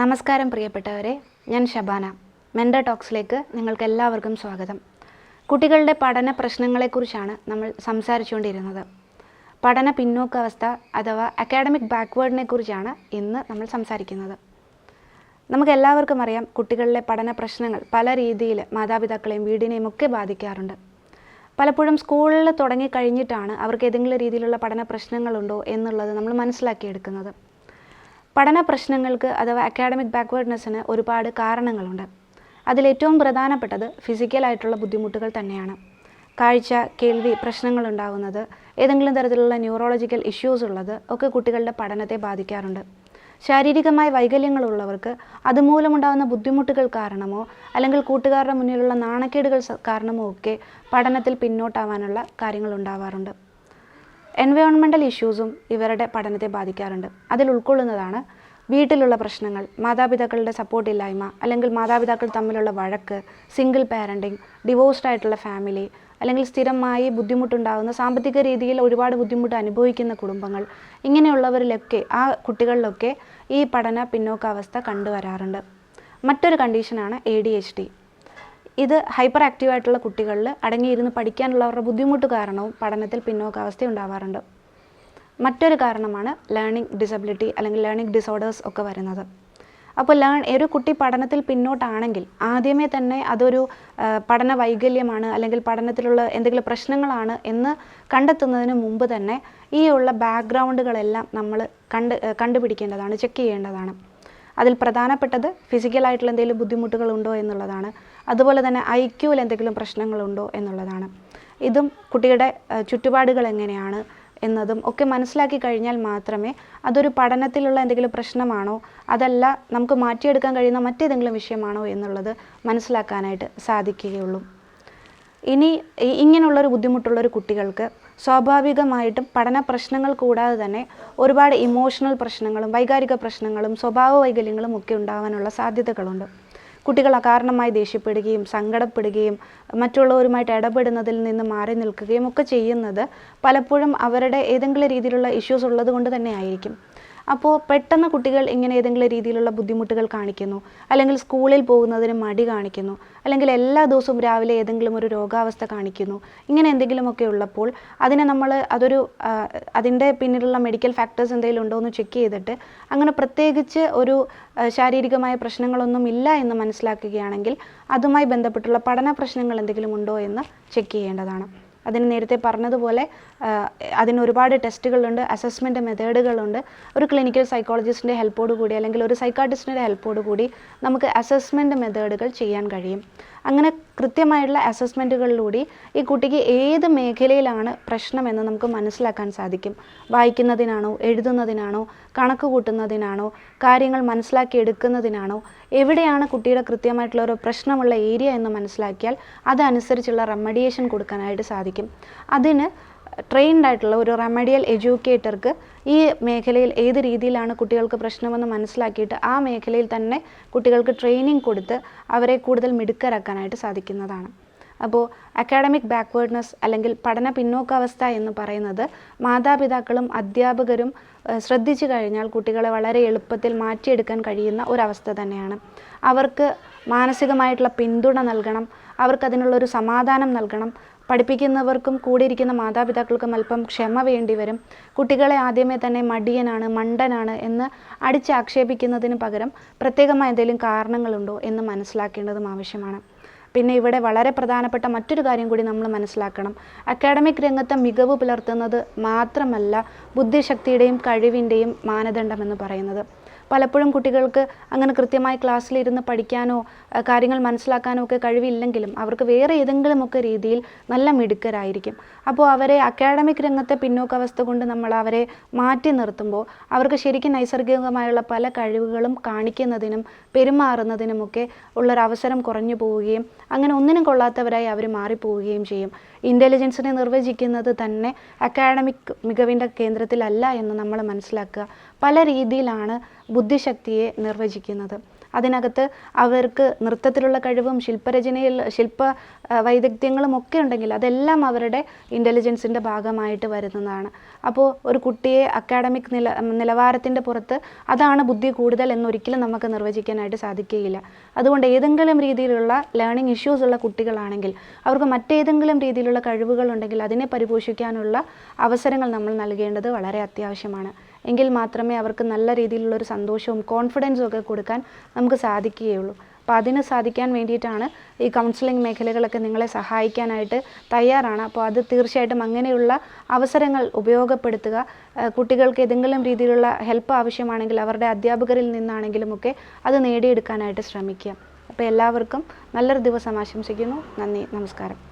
നമസ്കാരം പ്രിയപ്പെട്ടവരെ ഞാൻ ഷബാന മെൻഡർ ടോക്സിലേക്ക് നിങ്ങൾക്ക് എല്ലാവർക്കും സ്വാഗതം. കുട്ടികളുടെ പഠന പ്രശ്നങ്ങളെക്കുറിച്ചാണ് നമ്മൾ സംസാരിച്ചുകൊണ്ടിരുന്നത്. പഠന പിന്നോക്കാവസ്ഥ അഥവാ അക്കാഡമിക് ബാക്ക്വേർഡിനെ കുറിച്ചാണ് ഇന്ന് നമ്മൾ സംസാരിക്കുന്നത്. നമുക്ക് എല്ലാവർക്കും അറിയാം കുട്ടികളുടെ പഠന പ്രശ്നങ്ങൾ പല രീതിയിൽ മാതാപിതാക്കളെയും വീടിനെയും ഒക്കെ ബാധിക്കാറുണ്ട്. പലപ്പോഴും സ്കൂളിൽ തുടങ്ങി കഴിഞ്ഞിട്ടാണ് അവർക്ക് ഏതെങ്കിലും രീതിയിലുള്ള പഠന പ്രശ്നങ്ങളുണ്ടോ എന്നുള്ളത് നമ്മൾ മനസ്സിലാക്കിയെടുക്കുന്നത്. പഠന പ്രശ്നങ്ങൾക്ക് അഥവാ അക്കാഡമിക് ബാക്ക്വേർഡ്നെസ്സിന് ഒരുപാട് കാരണങ്ങളുണ്ട്. അതിലേറ്റവും പ്രധാനപ്പെട്ടത് ഫിസിക്കലായിട്ടുള്ള ബുദ്ധിമുട്ടുകൾ തന്നെയാണ്. കാഴ്ച കേൾവി പ്രശ്നങ്ങളുണ്ടാകുന്നത് ഏതെങ്കിലും തരത്തിലുള്ള ന്യൂറോളജിക്കൽ ഇഷ്യൂസ് ഉള്ളത് ഒക്കെ കുട്ടികളുടെ പഠനത്തെ ബാധിക്കാറുണ്ട്. ശാരീരികമായ വൈകല്യങ്ങളുള്ളവർക്ക് അതുമൂലമുണ്ടാകുന്ന ബുദ്ധിമുട്ടുകൾ കാരണമോ അല്ലെങ്കിൽ കൂട്ടുകാരുടെ മുന്നിലുള്ള നാണക്കേടുകൾ കാരണമോ ഒക്കെ പഠനത്തിൽ പിന്നോട്ടാവാനുള്ള കാര്യങ്ങൾ ഉണ്ടാവാറുണ്ട്. എൻവയോൺമെന്റൽ ഇഷ്യൂസും ഇവരുടെ പഠനത്തെ ബാധിക്കാറുണ്ട്. അതിൽ ഉൾക്കൊള്ളുന്നതാണ് വീട്ടിലുള്ള പ്രശ്നങ്ങൾ മാതാപിതാക്കളുടെ സപ്പോർട്ട് ഇല്ലായ്മ അല്ലെങ്കിൽ മാതാപിതാക്കൾ തമ്മിലുള്ള വഴക്ക് സിംഗിൾ പാരന്റിങ് ഡിവോഴ്സ്ഡ് ആയിട്ടുള്ള ഫാമിലി അല്ലെങ്കിൽ സ്ഥിരമായി ബുദ്ധിമുട്ടുണ്ടാകുന്ന സാമ്പത്തിക രീതിയിൽ ഒരുപാട് ബുദ്ധിമുട്ട് അനുഭവിക്കുന്ന കുടുംബങ്ങൾ ഇങ്ങനെയുള്ളവരിലൊക്കെ ആ കുട്ടികളിലൊക്കെ ഈ പഠന പിന്നോക്കാവസ്ഥ കണ്ടുവരാറുണ്ട്. മറ്റൊരു കണ്ടീഷനാണ് എ ഡി എച്ച് ഡി ഇത് ഹൈപ്പർ ആക്റ്റീവ് ആയിട്ടുള്ള കുട്ടികളിൽ അടങ്ങിയിരുന്ന് പഠിക്കാനുള്ള അവരുടെ ബുദ്ധിമുട്ട് കാരണവും പഠനത്തിൽ പിന്നോക്കാവസ്ഥ ഉണ്ടാവാറുണ്ട് മറ്റൊരു കാരണമാണ് ലേണിംഗ് ഡിസബിലിറ്റി അല്ലെങ്കിൽ ലേണിംഗ് ഡിസോർഡേഴ്സ് ഒക്കെ വരുന്നത്. അപ്പോൾ ലേൺ ഒരു കുട്ടി പഠനത്തിൽ പിന്നോട്ടാണെങ്കിൽ ആദ്യമേ തന്നെ അതൊരു പഠന വൈകല്യമാണ് അല്ലെങ്കിൽ പഠനത്തിലുള്ള എന്തെങ്കിലും പ്രശ്നങ്ങളാണ് എന്ന് കണ്ടെത്തുന്നതിന് മുമ്പ് തന്നെ ഈ ഉള്ള ബാക്ക്ഗ്രൗണ്ടുകളെല്ലാം നമ്മൾ കണ്ട് കണ്ടുപിടിക്കേണ്ടതാണ് ചെക്ക് ചെയ്യേണ്ടതാണ്. അതിൽ പ്രധാനപ്പെട്ടത് ഫിസിക്കലായിട്ടുള്ള എന്തെങ്കിലും ബുദ്ധിമുട്ടുകളുണ്ടോ എന്നുള്ളതാണ്. അതുപോലെ തന്നെ ഐ ക്യൂവിൽ എന്തെങ്കിലും പ്രശ്നങ്ങളുണ്ടോ എന്നുള്ളതാണ്. ഇതും കുട്ടിയുടെ ചുറ്റുപാടുകൾ എങ്ങനെയാണ് എന്നതും ഒക്കെ മനസ്സിലാക്കി കഴിഞ്ഞാൽ മാത്രമേ അതൊരു പഠനത്തിലുള്ള എന്തെങ്കിലും പ്രശ്നമാണോ അതല്ല നമുക്ക് മാറ്റിയെടുക്കാൻ കഴിയുന്ന മറ്റേതെങ്കിലും വിഷയമാണോ എന്നുള്ളത് മനസ്സിലാക്കാനായിട്ട് സാധിക്കുകയുള്ളൂ. ഇനി ഇങ്ങനെയുള്ളൊരു ബുദ്ധിമുട്ടുള്ളൊരു കുട്ടികൾക്ക് സ്വാഭാവികമായിട്ടും പഠന പ്രശ്നങ്ങൾ കൂടാതെ തന്നെ ഒരുപാട് ഇമോഷണൽ പ്രശ്നങ്ങളും വൈകാരിക പ്രശ്നങ്ങളും സ്വഭാവ വൈകല്യങ്ങളും ഒക്കെ ഉണ്ടാകാനുള്ള സാധ്യതകളുണ്ട്. കുട്ടികൾ അകാരണമായി ദേഷ്യപ്പെടുകയും സങ്കടപ്പെടുകയും മറ്റുള്ളവരുമായിട്ട് ഇടപെടുന്നതിൽ നിന്ന് മാറി നിൽക്കുകയും ഒക്കെ ചെയ്യുന്നത് പലപ്പോഴും അവരുടെ ഏതെങ്കിലും രീതിയിലുള്ള ഇഷ്യൂസ് ഉള്ളത് കൊണ്ട് തന്നെ ആയിരിക്കും. അപ്പോൾ പെട്ടെന്ന് കുട്ടികൾ ഇങ്ങനെ ഏതെങ്കിലും രീതിയിലുള്ള ബുദ്ധിമുട്ടുകൾ കാണിക്കുന്നു. അല്ലെങ്കിൽ സ്കൂളിൽ പോകുന്നതിന് മടി കാണിക്കുന്നു. അല്ലെങ്കിൽ എല്ലാ ദിവസവും രാവിലെ ഏതെങ്കിലും ഒരു രോഗാവസ്ഥ കാണിക്കുന്നു. ഇങ്ങനെ എന്തെങ്കിലുമൊക്കെ ഉള്ളപ്പോൾ അതിനെ നമ്മൾ അതൊരു അതിന്റെ പിന്നിലുള്ള മെഡിക്കൽ ഫാക്ടേഴ്സ് എന്തെങ്കിലും ഉണ്ടോ എന്ന് ചെക്ക് ചെയ്തിട്ട് അങ്ങനെ പ്രത്യേകിച്ച് ഒരു ശാരീരികമായ പ്രശ്നങ്ങളൊന്നും ഇല്ല എന്ന് മനസ്സിലാക്കുകയാണെങ്കിൽ അതുമായി ബന്ധപ്പെട്ടുള്ള പഠന പ്രശ്നങ്ങൾ എന്തെങ്കിലും ഉണ്ടോ എന്ന് ചെക്ക് ചെയ്യേണ്ടതാണ്. അതിന് നേരത്തെ പറഞ്ഞതുപോലെ അതിന് ഒരുപാട് ടെസ്റ്റുകളുണ്ട് അസസ്മെന്റ് മെത്തേഡുകളുണ്ട് ഒരു ക്ലിനിക്കൽ സൈക്കോളജിസ്റ്റിന്റെ ഹെൽപ്പോട് കൂടി അല്ലെങ്കിൽ ഒരു സൈക്കാട്രിസ്റ്റിന്റെ ഹെൽപ്പോട് കൂടി നമുക്ക് അസസ്മെന്റ് മെത്തേഡുകൾ ചെയ്യാൻ കഴിയും. അങ്ങനെ കൃത്യമായിട്ടുള്ള അസസ്മെന്റുകളിലൂടെ ഈ കുട്ടിക്ക് ഏത് മേഖലയിലാണ് പ്രശ്നമെന്ന് നമുക്ക് മനസ്സിലാക്കാൻ സാധിക്കും. വായിക്കുന്നതിനാണോ എഴുതുന്നതിനാണോ കണക്ക് കൂട്ടുന്നതിനാണോ കാര്യങ്ങൾ മനസ്സിലാക്കി എടുക്കുന്നതിനാണോ എവിടെയാണ് കുട്ടിയുടെ കൃത്യമായിട്ടുള്ള ഒരു പ്രശ്നമുള്ള ഏരിയ എന്ന് മനസ്സിലാക്കിയാൽ അതനുസരിച്ചുള്ള റെമഡിയേഷൻ കൊടുക്കാനായിട്ട് സാധിക്കും. അതിന് ട്രെയിൻഡ് ആയിട്ടുള്ള ഒരു റെമഡിയൽ എഡ്യൂക്കേറ്റർക്ക് ഈ മേഖലയിൽ ഏത് രീതിയിലാണ് കുട്ടികൾക്ക് പ്രശ്നമെന്ന് മനസ്സിലാക്കിയിട്ട് ആ മേഖലയിൽ തന്നെ കുട്ടികൾക്ക് ട്രെയിനിങ് കൊടുത്ത് അവരെ കൂടുതൽ മിടുക്കരാക്കാനായിട്ട് സാധിക്കുന്നതാണ്. അപ്പോൾ അക്കാഡമിക് ബാക്ക്വേർഡ്നെസ് അല്ലെങ്കിൽ പഠന പിന്നോക്കാവസ്ഥ എന്ന് പറയുന്നത് മാതാപിതാക്കളും അധ്യാപകരും ശ്രദ്ധിച്ചു കഴിഞ്ഞാൽ കുട്ടികളെ വളരെ എളുപ്പത്തിൽ മാറ്റിയെടുക്കാൻ കഴിയുന്ന ഒരവസ്ഥ തന്നെയാണ്. അവർക്ക് മാനസികമായിട്ടുള്ള പിന്തുണ നൽകണം അവർക്കതിനുള്ളൊരു സമാധാനം നൽകണം. പഠിപ്പിക്കുന്നവർക്കും കൂടിയിരിക്കുന്ന മാതാപിതാക്കൾക്കും അല്പം ക്ഷമ വേണ്ടി വരും. കുട്ടികളെ ആദ്യമേ തന്നെ മടിയനാണ് മണ്ടനാണ് എന്ന് അടിച്ചാക്ഷേപിക്കുന്നതിന് പകരം പ്രത്യേകമായ എന്തെങ്കിലും കാരണങ്ങളുണ്ടോ എന്ന് മനസ്സിലാക്കേണ്ടതും ആവശ്യമാണ്. പിന്നെ ഇവിടെ വളരെ പ്രധാനപ്പെട്ട മറ്റൊരു കാര്യം കൂടി നമ്മൾ മനസ്സിലാക്കണം. അക്കാഡമിക് രംഗത്തെ മികവ് പുലർത്തുന്നത് മാത്രമല്ല ബുദ്ധിശക്തിയുടെയും കഴിവിന്റെയും മാനദണ്ഡമെന്ന് പറയുന്നത്. പലപ്പോഴും കുട്ടികൾക്ക് അങ്ങനെ കൃത്യമായി ക്ലാസ്സിലിരുന്ന് പഠിക്കാനോ കാര്യങ്ങൾ മനസ്സിലാക്കാനോ ഒക്കെ കഴിവില്ലെങ്കിലും അവർക്ക് വേറെ ഏതെങ്കിലുമൊക്കെ രീതിയിൽ നല്ല മിടുക്കരായിരിക്കും. അപ്പോൾ അവരെ അക്കാഡമിക് രംഗത്തെ പിന്നോക്കാവസ്ഥ കൊണ്ട് നമ്മൾ അവരെ മാറ്റി നിർത്തുമ്പോൾ അവർക്ക് ശരിക്കും നൈസർഗികമായുള്ള പല കഴിവുകളും കാണിക്കുന്നതിനും പെരുമാറുന്നതിനുമൊക്കെ ഉള്ളൊരവസരം കുറഞ്ഞു പോവുകയും അങ്ങനെ ഒന്നിനും കൊള്ളാത്തവരായി അവർ മാറിപ്പോവുകയും ചെയ്യും. ഇന്റലിജൻസിനെ നിർവചിക്കുന്നത് തന്നെ അക്കാഡമിക് മികവിന്റെ കേന്ദ്രത്തിലല്ല എന്ന് നമ്മൾ മനസ്സിലാക്കുക. പല രീതിയിലാണ് ബുദ്ധിശക്തിയെ നിർവചിക്കുന്നത്. അതിനകത്ത് അവർക്ക് നൃത്തത്തിലുള്ള കഴിവും ശില്പരചനയിൽ ശില്പ വൈദഗ്ധ്യങ്ങളും ഒക്കെ ഉണ്ടെങ്കിൽ അതെല്ലാം അവരുടെ ഇന്റലിജൻസിന്റെ ഭാഗമായിട്ട് വരുന്നതാണ്. അപ്പോൾ ഒരു കുട്ടിയെ അക്കാഡമിക് നില നിലവാരത്തിന്റെ പുറത്ത് അതാണ് ബുദ്ധി കൂടുതൽ എന്നൊരിക്കലും നമുക്ക് നിർവചിക്കാനായിട്ട് സാധിക്കുകയില്ല. അതുകൊണ്ട് ഏതെങ്കിലും രീതിയിലുള്ള ലേണിംഗ് ഇഷ്യൂസ് ഉള്ള കുട്ടികളാണെങ്കിൽ അവർക്ക് മറ്റേതെങ്കിലും രീതിയിലുള്ള കഴിവുകളുണ്ടെങ്കിൽ അതിനെ പരിപോഷിക്കാനുള്ള അവസരങ്ങൾ നമ്മൾ നൽകേണ്ടത് വളരെ അത്യാവശ്യമാണ്. എങ്കിൽ മാത്രമേ അവർക്ക് നല്ല രീതിയിലുള്ളൊരു സന്തോഷവും കോൺഫിഡൻസും ഒക്കെ കൊടുക്കാൻ നമുക്ക് സാധിക്കുകയുള്ളൂ. അപ്പോൾ അതിന് സാധിക്കാൻ വേണ്ടിയിട്ടാണ് ഈ കൗൺസിലിംഗ് മേഖലകളൊക്കെ നിങ്ങളെ സഹായിക്കാനായിട്ട് തയ്യാറാണ്. അപ്പോൾ അത് തീർച്ചയായിട്ടും അങ്ങനെയുള്ള അവസരങ്ങൾ ഉപയോഗപ്പെടുത്തുക. കുട്ടികൾക്ക് ഏതെങ്കിലും രീതിയിലുള്ള ഹെൽപ്പ് ആവശ്യമാണെങ്കിൽ അവരുടെ അധ്യാപകരിൽ നിന്നാണെങ്കിലും ഒക്കെ അത് നേടിയെടുക്കാനായിട്ട് ശ്രമിക്കുക. അപ്പോൾ എല്ലാവർക്കും നല്ലൊരു ദിവസം ആശംസിക്കുന്നു. നന്ദി നമസ്കാരം.